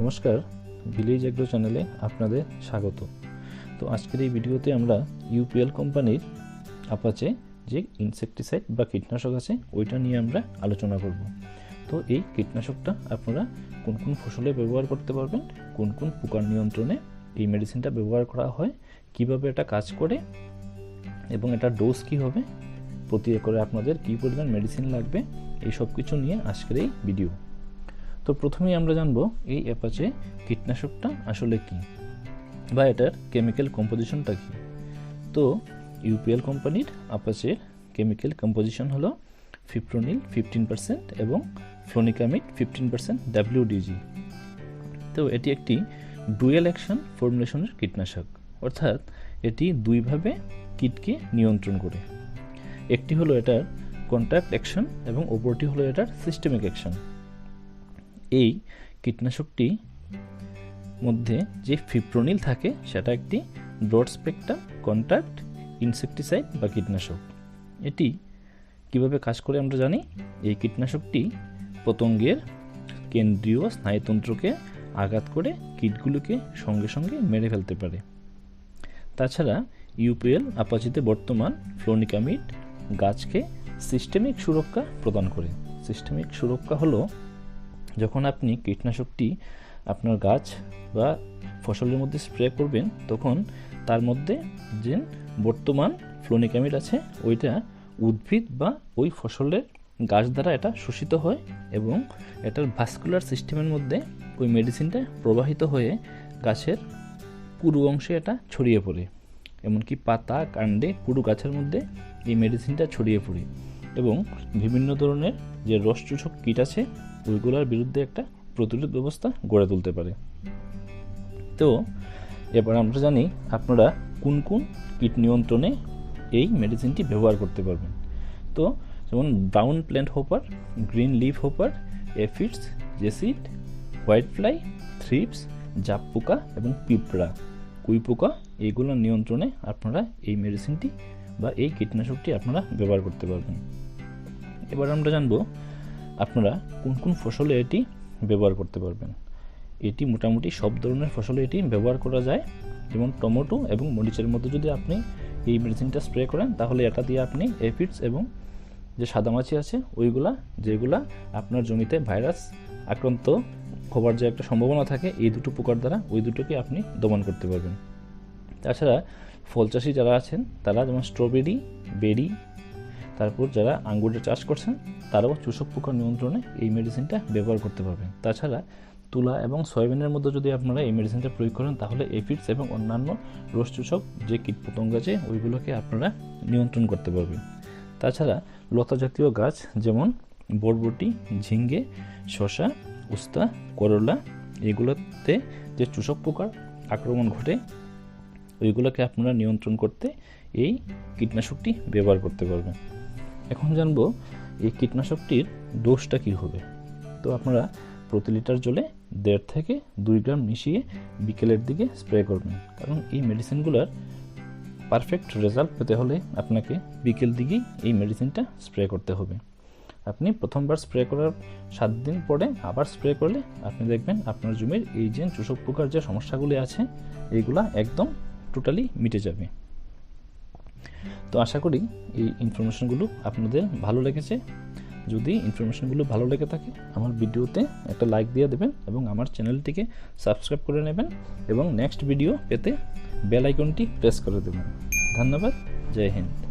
নমস্কার village agro চ্যানেলে আপনাদের স্বাগত। তো আজকের এই ভিডিওতে আমরা ইউপিএল কোম্পানির আপাচে যে ইনসেকটিসাইড বা কীটনাশক আছে, ওইটা নিয়ে আমরা আলোচনা করব। তো এই কীটনাশকটা আপনারা কোন কোন ফসলে ব্যবহার করতে পারবেন, কোন কোন পোকার নিয়ন্ত্রণে এই মেডিসিনটা ব্যবহার করা হয়, কীভাবে এটা কাজ করে, এবং এটা ডোজ কী হবে, প্রতি একরে আপনাদের কী পরিমাণ মেডিসিন লাগবে, এই সব কিছু নিয়ে আজকের এই ভিডিও তো প্রথমেই আমরা জানব এই অ্যাপাচে কীটনাশকটা আসলে কি বা এটার কেমিক্যাল কম্পোজিশনটা কি। তো ইউপিএল কোম্পানির আপাচের কেমিক্যাল কম্পোজিশন হলো ফিপ্রোনিল ফিফটিন পার্সেন্ট এবং ফ্লোনিকামিড ফিফটিন পার্সেন্ট ডাব্লিউডিজি। তো এটি একটি ডুয়েল অ্যাকশন ফর্মুলেশনের কীটনাশক। অর্থাৎ এটি দুইভাবে কীটকে নিয়ন্ত্রণ করে। একটি হলো এটার কন্ট্যাক্ট অ্যাকশন এবং অপরটি হলো এটার সিস্টেমিক অ্যাকশন। এই কীটনাশকটি মধ্যে যে ফিপ্রোনিল থাকে, সেটা একটি ব্রড স্পেকট্রাম কন্ট্রাক্ট ইনসেকটিসাইড বা কীটনাশক। এটি কীভাবে কাজ করে আমরা জানি? এই কীটনাশকটি পতঙ্গের কেন্দ্রীয় স্নায়ুতন্ত্রকে আঘাত করে কীটগুলোকে সঙ্গে সঙ্গে মেরে ফেলতে পারে। তাছাড়া ইউপিএল, আপাচিতে বর্তমান ফ্লোনিকামিড গাছকে সিস্টেমিক সুরক্ষা প্রদান করে। সিস্টেমিক সুরক্ষা হলো যখন আপনি কীটনাশকটি আপনার গাছ বা ফসলের মধ্যে স্প্রে করবেন, তখন তার মধ্যে যে বর্তমান ফ্লোনিকামিড আছে, ওইটা উদ্ভিদ বা ওই ফসলের গাছ দ্বারা এটা শোষিত হয় এবং এটার ভাস্কুলার সিস্টেমের মধ্যে ওই মেডিসিনটা প্রবাহিত হয়ে গাছের পুরো অংশে এটা ছড়িয়ে পড়ে। এমনকি পাতা, কাণ্ডে পুরো গাছের মধ্যে এই মেডিসিনটা ছড়িয়ে পড়ে। এবং বিভিন্ন ধরনের যে রসচূষক কীট আছে, ওইগুলোর বিরুদ্ধে একটা প্রতিরোধ ব্যবস্থা গড়ে তুলতে পারে। তো, এবার আমরা জানি আপনারা কোন কোন কীট নিয়ন্ত্রণে এই মেডিসিনটি ব্যবহার করতে পারবেন। তো, যেমন brown plant hopper, green leaf hopper, aphids, jassid, white fly, thrips জাপ পোকা এবং পিঁপড়া। কুই পোকা এইগুলোর নিয়ন্ত্রণে আপনারা এই মেডিসিনটি বা এই কীটনাশকটি আপনারা ব্যবহার করতে পারবেন। এবার আমরা জানব আপনারা কোন কোন ফসলে এটি ব্যবহার করতে পারবেন। এটি মোটামুটি সব ধরনের ফসলে এটি ব্যবহার করা যায়, যেমন টমেটো এবং মরিচের মধ্যে যদি আপনি এই মেডিসিনটা স্প্রে করেন, তাহলে এটা দিয়ে আপনি এফিডস এবং যে সাদামাছি আছে, ওইগুলা, যেগুলা আপনার জমিতে ভাইরাস আক্রান্ত হবার যে একটা সম্ভাবনা থাকে, এই দুটো পোকার দ্বারা ওই দুটোকে আপনি দমন করতে পারবেন। তাছাড়া ফল চাষি যারা আছেন, তারা যেমন স্ট্রবেরি, বেরি, তারপর যারা আঙ্গুরের চাষ করছেন, তারাও চুষক পোকা নিয়ন্ত্রণে এই মেডিসিনটা ব্যবহার করতে পারবেন। তাছাড়া তুলা এবং সয়াবিনের মধ্যে যদি আপনারা এই মেডিসিনটা প্রয়োগ করেন, তাহলে এফিডস এবং অন্যান্য রসচূষক যে কীটপতঙ্গ আছে, ওইগুলোকে আপনারা নিয়ন্ত্রণ করতে পারবেন। তাছাড়া লতা জাতীয় গাছ যেমন বরবটি, ঝিঙ্গে শশা উস্তা, করলা, এগুলোতে যে চুষক পোকার আক্রমণ ঘটে, ওইগুলোকে আপনারা নিয়ন্ত্রণ করতে এই কীটনাশকটি ব্যবহার করতে পারবেন। এখন জানব এই কীটনাশকটির ডোজটা কী হবে। তো আপনারা প্রতি লিটার জলে দেড় থেকে দুই গ্রাম মিশিয়ে বিকেলের দিকে স্প্রে করবেন। কারণ এই মেডিসিনগুলোর পারফেক্ট রেজাল্ট পেতে হলে আপনাকে বিকেল দিকেই এই মেডিসিনটা স্প্রে করতে হবে। আপনি প্রথমবার স্প্রে করার সাত দিন পরে আবার স্প্রে করলে আপনি দেখবেন আপনার জমির এই যে চূষক পোকার যে সমস্যাগুলি আছে এইগুলা একদম টোটালি মিটে যাবে। তো আশা করি এই ইনফরমেশনগুলো আপনাদের ভালো লেগেছে। যদি ইনফরমেশনগুলো ভালো লেগে থাকে, আমার ভিডিওতে একটা লাইক দিয়ে দেবেন এবং আমার চ্যানেলটিকে সাবস্ক্রাইব করে নেবেন এবং নেক্সট ভিডিও পেতে বেল আইকনটি প্রেস করে দেবেন। ধন্যবাদ জয় হিন্দ।